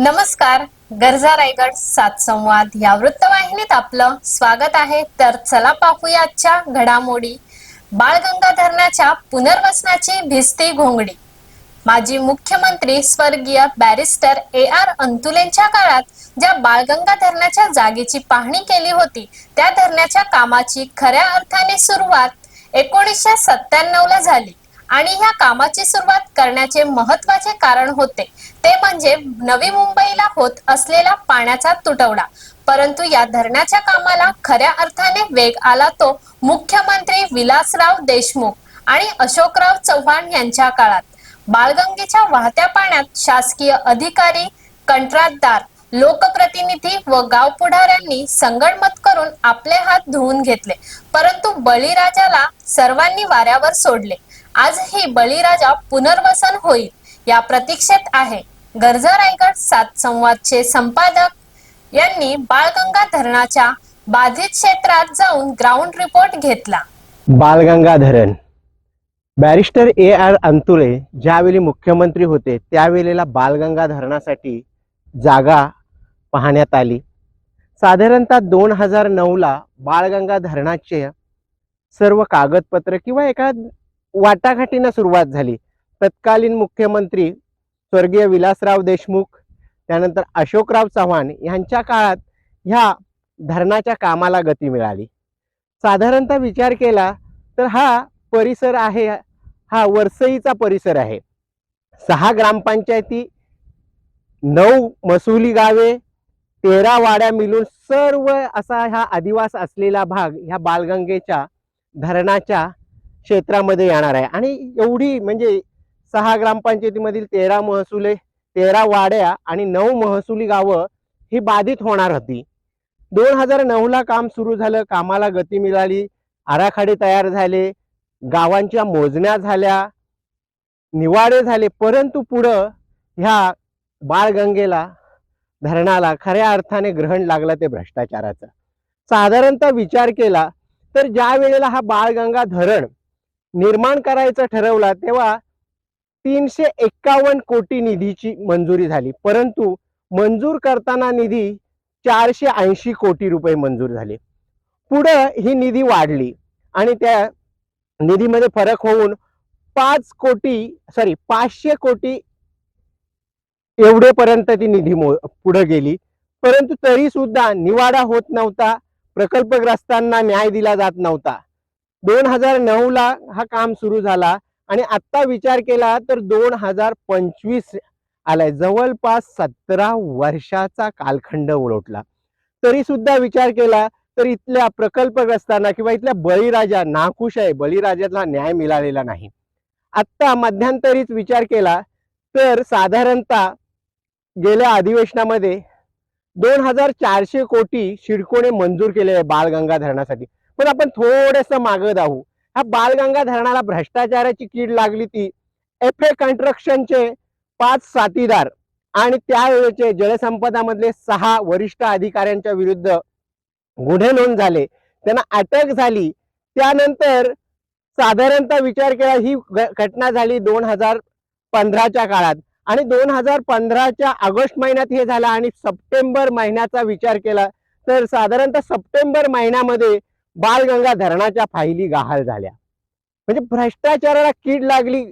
नमस्कार गरजा रायगड सात संवाद या वृत्तवाहिनीत आपलं स्वागत आहे. तर चला पाहूया आजच्या घडामोडी. बाळगंगा धरणाच्या पुनर्वसनाची भिस्ती घोंगडी. माजी मुख्यमंत्री स्वर्गीय बॅरिस्टर ए आर अंतुलेंच्या काळात ज्या बाळगंगा धरणाच्या जागेची पाहणी केली होती त्या धरणाच्या कामाची खऱ्या अर्थाने सुरुवात एकोणीसशे सत्त्याण्णव ला झाली. आणि ह्या कामाची सुरुवात करण्याचे महत्त्वाचे कारण होते. ते म्हणजे नवी मुंबईला होत असलेला पाण्याचा तुटवडा. परंतु या धरणाच्या कामाला खऱ्या अर्थाने वेग आला तो मुख्यमंत्री विलासराव देशमुख आणि अशोकराव चव्हाण यांच्या काळात. बाळगंगेच्या वाहत्या पाण्यात शासकीय अधिकारी कंत्राटदार लोकप्रतिनिधी व गाव पुढाऱ्यांनी संगणमत करून आपले हात धुवून घेतले. परंतु बळीराजाला सर्वांनी वाऱ्यावर सोडले. आजही बळीराजा पुनर्वसन होईल या प्रतीक्षेत आहे. गरजा रायगड सात संवादचे संपादक यांनी बाळगंगा धरणाच्या बाधित क्षेत्रात जाऊन ग्राउंड रिपोर्ट घेतला. बालगंगा धरण. बॅरिस्टर ए आर अंतुळे ज्यावेळी मुख्यमंत्री होते त्यावेळेला बालगंगा धरणासाठी जागा पाहण्यात आली. साधारणतः दोन हजार नऊला बाळगंगा धरणाचे सर्व कागदपत्र किंवा एका वाटाघाटीनं सुरुवात झाली. तत्कालीन मुख्यमंत्री स्वर्गीय विलासराव देशमुख त्यानंतर अशोकराव चव्हाण यांच्या काळात ह्या धरणाच्या कामाला गती मिळाली. साधारणतः विचार केला तर हा परिसर आहे हा वरसईचा परिसर आहे. सहा ग्रामपंचायती नऊ मसुली गावे तेरा वाड्या मिळून सर्व असा हा आदिवास असलेला भाग ह्या बालगंगेच्या धरणाच्या क्षेत्रामध्ये येणार आहे. आणि एवढी म्हणजे सहा ग्रामपंचायतीमधील तेरा महसुले तेरा वाड्या आणि नऊ महसुली गावं ही बाधित होणार होती. दोन हजार नऊला काम सुरू झालं कामाला गती मिळाली आराखडे तयार झाले गावांच्या मोजण्या झाल्या निवाडे झाले. परंतु पुढं ह्या बाळगंगेला धरणाला खऱ्या अर्थाने ग्रहण लागलं ते भ्रष्टाचाराचं. साधारणतः विचार केला तर ज्या वेळेला हा बाळगंगा धरण निर्माण करायचं ठरवला तेव्हा तीनशे एक्कावन्न कोटी निधीची मंजुरी झाली. परंतु मंजूर करताना निधी चारशे ऐंशी कोटी रुपये मंजूर झाले. पुढं ही निधी वाढली आणि त्या निधीमध्ये फरक होऊन पाच कोटी सॉरी पाचशे कोटी एवढेपर्यंत ती निधी मो पुढे गेली. परंतु तरी सुद्धा निवाडा होत नव्हता प्रकल्पग्रस्तांना न्याय दिला जात नव्हता. दोन हजार नऊ ला हा काम सुरू झाला आणि आत्ता विचार केला तर दोन हजार पंचवीस आलाय. जवळपास सतरा वर्षाचा कालखंड उलटला. तरी सुद्धा विचार केला तर इथल्या प्रकल्पग्रस्तांना किंवा इथल्या बळीराजा नाखुश आहे. बळीराजाला न्याय मिळालेला नाही. आत्ता मध्यंतरीच विचार केला तर साधारणतः गेल्या अधिवेशनामध्ये दोन हजार चारशे कोटी शिडकोने मंजूर केले आहे बालगंगा धरणासाठी पण आपण थोडस मागं धावू ह्या बालगंगा धरणाला भ्रष्टाचाराची कीड लागली ती. एफ ए कन्स्ट्रक्शनचे पाच साथीदार आणि त्यावेळेचे जलसंपदामधले सहा वरिष्ठ अधिकाऱ्यांच्या विरुद्ध गुन्हे नोंद झाले. त्यांना अटक झाली. त्यानंतर साधारणतः विचार केला ही घटना झाली दोन हजार पंधराच्या काळात. आणि दोन हजार पंधराच्या ऑगस्ट महिन्यात हे झालं आणि सप्टेंबर महिन्याचा विचार केला. तर साधारणतः सप्टेंबर महिन्यामध्ये बालगंगा धरणाच्या फायली गहाल झाल्या. म्हणजे भ्रष्टाचाराला कीड लागली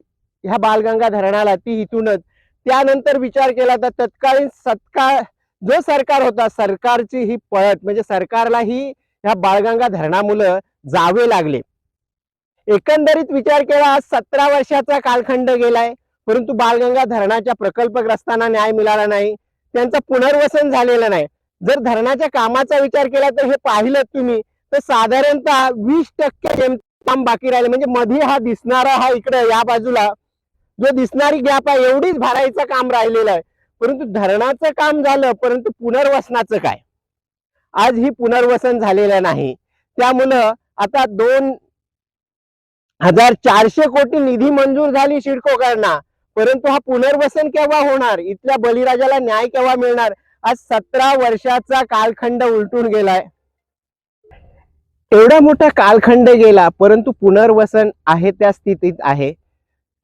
ह्या बालगंगा धरणाला ती इथूनच. त्यानंतर विचार केला तर तत्कालीन सत्काळ जो सरकार होता सरकारची ही पळत म्हणजे सरकारला ही ह्या बाळगंगा धरणामुळं जावे लागले. एकंदरीत विचार केला आज सतरा वर्षाचा कालखंड गेलाय परंतु बालगंगा धरणाच्या प्रकल्पग्रस्तांना न्याय मिळाला नाही. त्यांचं पुनर्वसन झालेलं नाही. जर धरणाच्या कामाचा विचार केला तर हे पाहिलं तुम्ही. तर साधारणतः वीस टक्के काम बाकी राहिले. म्हणजे मध्ये हा दिसणारा हा इकडे या बाजूला जो दिसणारी गॅप आहे एवढीच भरायचं काम राहिलेलं आहे. परंतु धरणाचं काम झालं परंतु पुनर्वसनाचं काय? आज ही पुनर्वसन झालेलं नाही. त्यामुळं आता दोन हजार चारशे कोटी निधी मंजूर झाली शिडकोकरांना. परंतु हा पुनर्वसन केव्हा होणार? इथल्या बळीराजाला न्याय केव्हा मिळणार? आज सतरा वर्षाचा कालखंड उलटून गेलाय. एवढा मोठा कालखंड गेला परंतु पुनर्वसन आहे त्या स्थितीत आहे.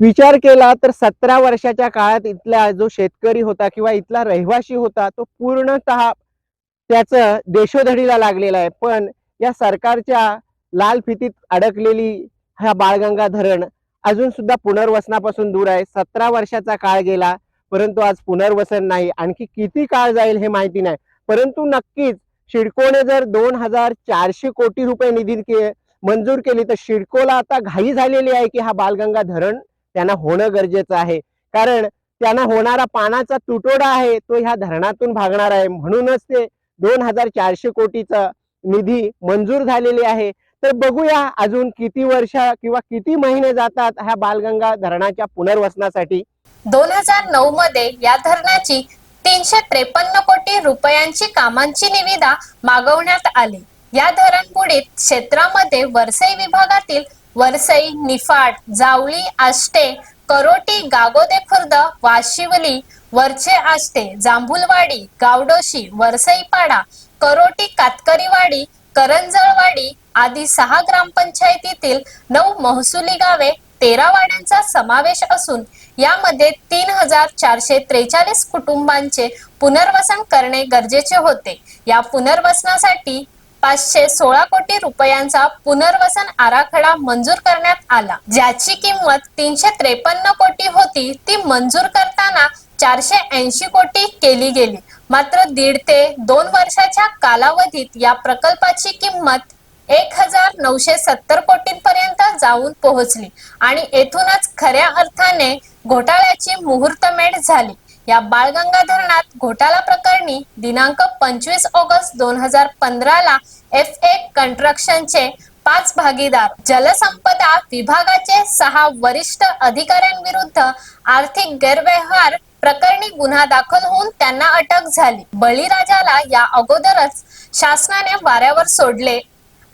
विचार केला तर सतरा वर्षाच्या काळात इथला जो शेतकरी होता किंवा इथला रहिवासी होता तो पूर्णतः त्याच देशोधडीला लागलेला आहे. पण या सरकारच्या लाल फितीत अडकलेली हा बाळगंगा धरण अजून सुद्धा पुनर्वसनापासून दूर आहे. सतरा वर्षाचा काळ गेला परंतु आज पुनर्वसन नाही. आणखी किती काळ जाईल हे माहिती नाही. परंतु नक्कीच शिडकोने जर दोन हजार चारशे कोटी रुपये निधी के मंजूर केली तर शिडकोला आता घाई झालेली आहे की हा बालगंगा धरण त्यांना होणं गरजेचं आहे. कारण त्यांना होणारा पाण्याचा तुटवडा आहे तो ह्या धरणातून भागणार आहे. म्हणूनच ते दोन हजार चारशे कोटीचा निधी मंजूर झालेली आहे. तर बघूया अजून किती वर्ष किंवा किती महिने जातात ह्या बालगंगा धरणाच्या पुनर्वसनासाठी. दोन हजार नऊ मध्ये या धरणाची तीनशे त्रेपन्न कोटी रुपयांची कामांची निविदा मागवण्यात आली. या धरणपुडीत क्षेत्रामध्ये वरसई विभागातील वरसई निफाड जावळी आष्टे करोटी गागोदे खुर्द वाशिवली वरचे आष्टे जांभुलवाडी गावडोशी वरसईपाडा करोटी कातकरीवाडी करंजळवाडी आदी सहा ग्रामपंचायतीतील नऊ महसुली गावे तेरा वाड्यांचा समावेश असून यामध्ये तीन हजार चारशे त्रेचाळीस कुटुंबांचे पुनर्वसन करणे गरजेचे होते. या पुनर्वसनासाठी पाचशे सोळा कोटी रुपयांचा पुनर्वसन आराखडा मंजूर करण्यात आला. ज्याची किंमत तीनशे त्रेपन्न कोटी होती ती मंजूर करताना चारशे ऐंशी कोटी केली गेली. मात्र दीड ते दोन वर्षाच्या कालावधीत या प्रकल्पाची किंमत एक हजार नऊशे सत्तर कोटींपर्यंत जाऊन पोहोचली. आणि येथूनच खऱ्या अर्थाने घोटाळ्याची मुहूर्तमेढ झाली. या बाळगंगा धरणात घोटाळा प्रकरणी दिनांक पंचवीस ऑगस्ट दोन हजार पंधराला एफ ए कंस्ट्रक्शनचे पाच भागीदार जलसंपदा विभागाचे सहा वरिष्ठ अधिकाऱ्यांविरुद्ध आर्थिक गैरव्यवहार प्रकरणी गुन्हा दाखल होऊन त्यांना अटक झाली. बळीराजाला या अगोदरच शासनाने वाऱ्यावर सोडले.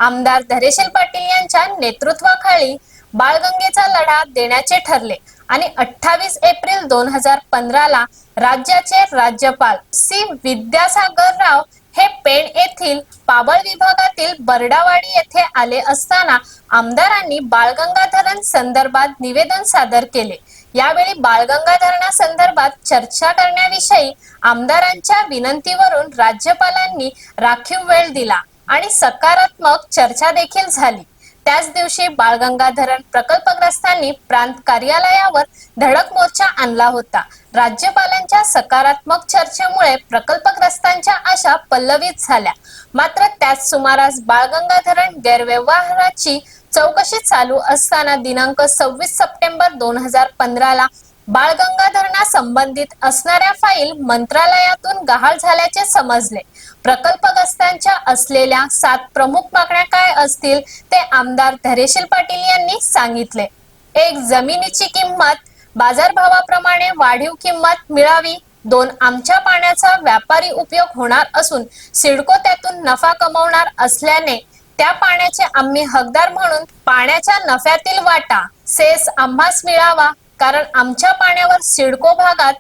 आमदार धरेशील पाटील यांच्या नेतृत्वाखाली बाळगंगेचा लढा देण्याचे ठरले आणि अठ्ठावीस एप्रिल दोन हजार पंधराला राज्याचे राज्यपाल सी विद्यासागर राव हे पेण येथील पाबळ विभागातील बरडावाडी येथे आले असताना आमदारांनी बाळगंगा धरण संदर्भात निवेदन सादर केले. यावेळी बाळगंगा धरणासंदर्भात चर्चा करण्याविषयी आमदारांच्या विनंतीवरून राज्यपालांनी राखीव वेळ दिला. आणि सकारात्मक चर्चा देखील झाली. त्याच दिवशी बाळगंगा धरण प्रकल्पग्रस्तांनी प्रांत कार्यालयावर धडक मोर्चा आणला होता. राज्यपालांच्या सकारात्मक चर्चेमुळे प्रकल्पग्रस्तांच्या आशा पल्लवित झाल्या. मात्र त्याच सुमारास बाळगंगा धरण गैरव्यवहाराची चौकशी चालू असताना दिनांक सव्वीस सप्टेंबर दोन हजार पंधराला बाळगंगाधरणा संबंधित असणाऱ्या फाईल मंत्रालयातून गहाळ झाल्याचे समजले. प्रकल्पग्रस्तांच्या असलेल्या सात प्रमुख मागण्या काय असतील ते आमदार धरेशील पाटील यांनी सांगितले. एक जमिनीची किंमत बाजारभावाप्रमाणे वाढीव किंमत मिळावी. दोन आमच्या पाण्याचा व्यापारी उपयोग होणार असून सिडको त्यातून नफा कमवणार असल्याने त्या पाण्याचे आम्ही हकदार म्हणून पाण्याच्या नफ्यातील वाटा सेस आम्हास मिळावा. कारण आमच्या पाण्यावर सिडको भागात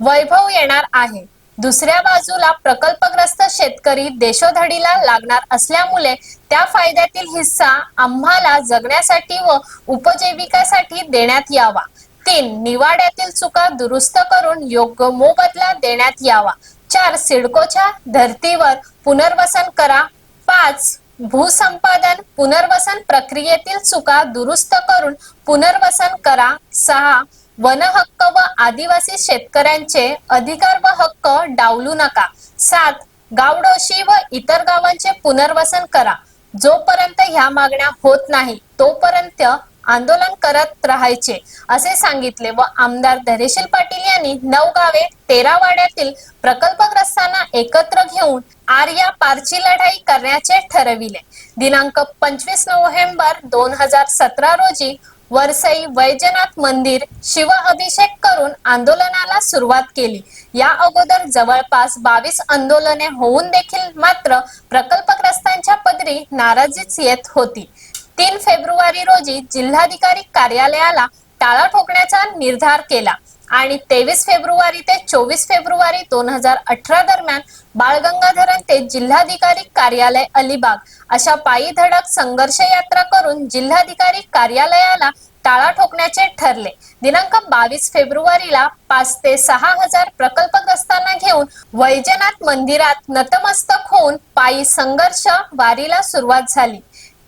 वैभव येणार आहे. दुसऱ्या बाजूला प्रकल्पग्रस्त शेतकरी देशोधडीला लागणार असल्यामुळे त्या फायद्यातील हिस्सा आम्हाला जगण्यासाठी व उपजीविकेसाठी देण्यात यावा. तीन निवाड्यातील चुका दुरुस्त करून योग्य मोबदला देण्यात यावा. चार सिडकोच्या धर्तीवर पुनर्वसन करा. पाच भूसंपादन पुनर्वसन प्रक्रियेतील चुका दुरुस्त करून पुनर्वसन करा. सहा वन हक्क व आदिवासी शेतकऱ्यांचे अधिकार व हक्क डावलू नका. सात गावडोशी व इतर गावांचे पुनर्वसन करा. जोपर्यंत ह्या मागण्या होत नाही तोपर्यंत आंदोलन करत राहायचे असे सांगितले व आमदार धरेशील पाटील यांनी नऊ गावे तेरा वाड्यातील प्रकल्पग्रस्तांना एकत्र घेऊन आर्या पारची लढाई करण्याचे ठरविले. दिनांक पंचवीस नोव्हेंबर दोन हजार सतरा रोजी वरसई वैजनाथ मंदिर शिव अभिषेक करून आंदोलनाला सुरुवात केली. या अगोदर जवळपास बावीस आंदोलने होऊन देखील मात्र प्रकल्पग्रस्तांच्या पदरी नाराजीच येत होती. तीन फेब्रुवारी रोजी जिल्हाधिकारी कार्यालयाला टाळा ठोकण्याचा निर्धार केला आणि तेवीस फेब्रुवारी ते चोवीस फेब्रुवारी दोन हजार अठरा दरम्यान बाळगंगाधरन ते जिल्हाधिकारी कार्यालय अलिबाग अशा पायी धडक संघर्ष यात्रा करून जिल्हाधिकारी कार्यालयाला टाळा ठोकण्याचे ठरले. दिनांक बावीस फेब्रुवारीला पाच ते सहा हजार प्रकल्पग्रस्तांना घेऊन वैजनाथ मंदिरात नतमस्तक होऊन पायी संघर्ष वारीला सुरुवात झाली.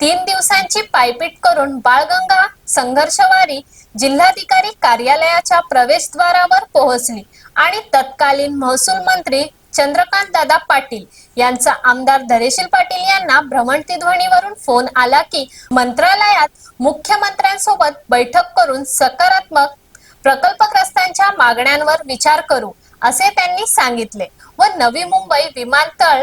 तीन दिवसांची पायपीट करून बाळगंगा संघर्षवारी जिल्हाधिकारी कार्यालयाच्या प्रवेशद्वारावर पोहोचली आणि तत्कालीन महसूल मंत्री चंद्रकांत दादा पाटील यांचा आमदार धरेशील पाटील यांना भ्रमणध्वनीवरून फोन आला की मंत्रालयात मुख्यमंत्र्यांसोबत बैठक करून सकारात्मक प्रकल्पग्रस्तांच्या मागण्यांवर विचार करू असे त्यांनी सांगितले व नवी मुंबई विमानतळ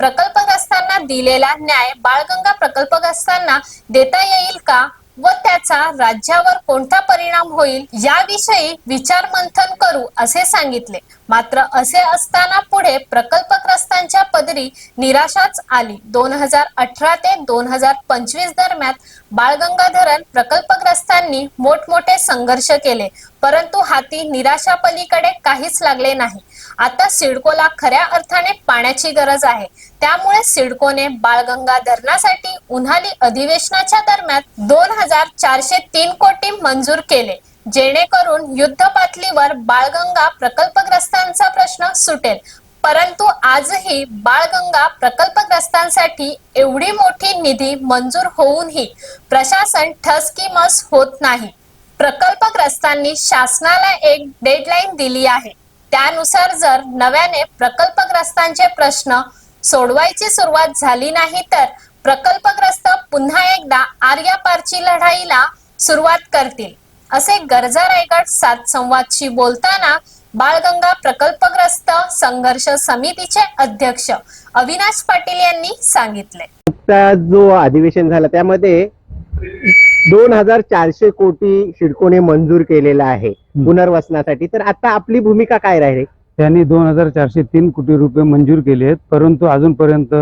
प्रकल्पग्रस्तांना दिलेला न्याय बाळगंगा प्रकल्पग्रस्तांना देता येईल का व त्याचा राज्यावर कोणता परिणाम होईल याविषयी विचार मंथन करू असे सांगितले. मात्र असे असताना पुढे प्रकल्पग्रस्तांच्या पदरी निराशाच आली. दोन हजार अठरा ते दोन हजार पंचवीस दरम्यान बाळगंगाधरण प्रकल्पग्रस्तांनी मोठमोठे संघर्ष केले. परंतु हाती निराशा पलीकडे काहीच लागले नाही. आता सिडकोला खऱ्या अर्थाने पाण्याची गरज आहे. त्यामुळे सिडकोने बाळगंगा धरणासाठी उन्हाळी अधिवेशनाच्या दरम्यान दोन हजार चारशे तीन कोटी मंजूर केले जेणेकरून युद्ध पातळीवर बाळगंगा प्रकल्पग्रस्तांचा प्रश्न सुटेल. परंतु आजही बाळगंगा प्रकल्पग्रस्तांसाठी एवढी मोठी निधी मंजूर होऊनही प्रशासन ठसकीमस होत नाही. प्रकल्पग्रस्तांनी शासनाला एक डेडलाईन दिली आहे. त्यानुसार जर नव्याने प्रकल्पग्रस्तांचे प्रश्न सोडवायची सुरुवात झाली नाही तर प्रकल्पग्रस्त पुन्हा एकदा आर्यापारची लढाईला सुरुवात करतील. असे गरजा रायगड सात संवादशी बोलताना बाळगंगा प्रकल्पग्रस्त संघर्ष समितीचे अध्यक्ष अविनाश पाटील यांनी सांगितले. नुकताच जो अधिवेशन झाला त्यामध्ये दोन हजार चारशे कोटी शिडकोने मंजूर केलेला आहे. पुनर्वसनासाठी. तर आता आपली भूमिका काय राहील? त्यांनी दोन हजार चारशे तीन कोटी रुपये मंजूर केले आहेत. परंतु अजूनपर्यंत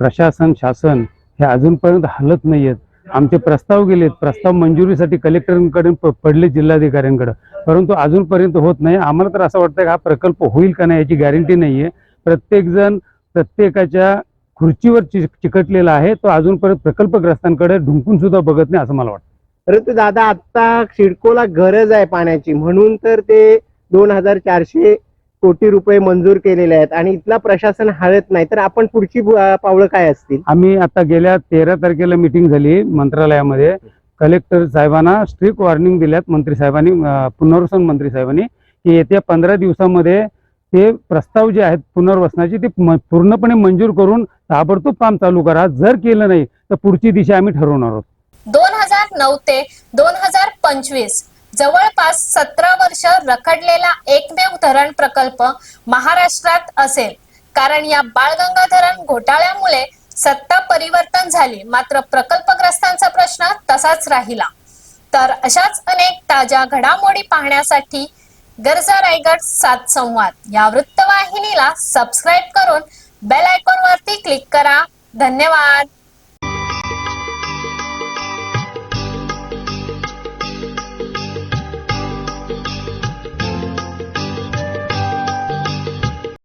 प्रशासन शासन हे अजूनपर्यंत हलत नाही आहेत. आमचे प्रस्ताव गेलेत. प्रस्ताव मंजुरीसाठी कलेक्टरांकडे पडले जिल्हाधिकाऱ्यांकडे. परंतु अजूनपर्यंत होत नाही. आम्हाला तर असं वाटतं की हा प्रकल्प होईल का नाही याची गॅरंटी नाही आहे प्रत्येकजण प्रत्येकाच्या खुर्चीवर चिकटलेला आहे. तो अजूनपर्यंत प्रकल्पग्रस्तांकडे ढुंकून सुद्धा बघत नाही असं मला वाटतं परंतु दादा आता शिडकोला गरज आहे पाण्याची. म्हणून तर ते दोन हजार चारशे कोटी रुपये मंजूर केलेले आहेत आणि इथला प्रशासन हळत नाही. तर आपण पुढची पावलं काय असतील? आम्ही आता गेल्या तेरा तारखेला मिटिंग झाली मंत्रालयामध्ये. कलेक्टर साहेबांना स्ट्रिक्ट वॉर्निंग दिल्यात. मंत्री साहेबांनी पुनर्वसन मंत्री साहेबांनी की येत्या पंधरा दिवसामध्ये ते प्रस्ताव जे आहेत पुनर्वसनाचे ते पूर्णपणे मंजूर करून ताबडतोब काम चालू करा. जर केलं नाही तर पुढची दिशा आम्ही ठरवणार आहोत. दोन हजार नऊ ते दोन हजार पंचवीस जवळपास सतरा वर्ष रखडलेला एकमेव धरण प्रकल्प महाराष्ट्रात असेल. कारण या बाळगंगा धरण घोटाळ्यामुळे सत्ता परिवर्तन झाली मात्र प्रकल्पग्रस्तांचा प्रश्न तसाच राहिला. तर अशाच अनेक ताज्या घडामोडी पाहण्यासाठी गरजा रायगड सात संवाद या वृत्तवाहिनीला सबस्क्राईब करून बेल आयकॉन वरती क्लिक करा. धन्यवाद.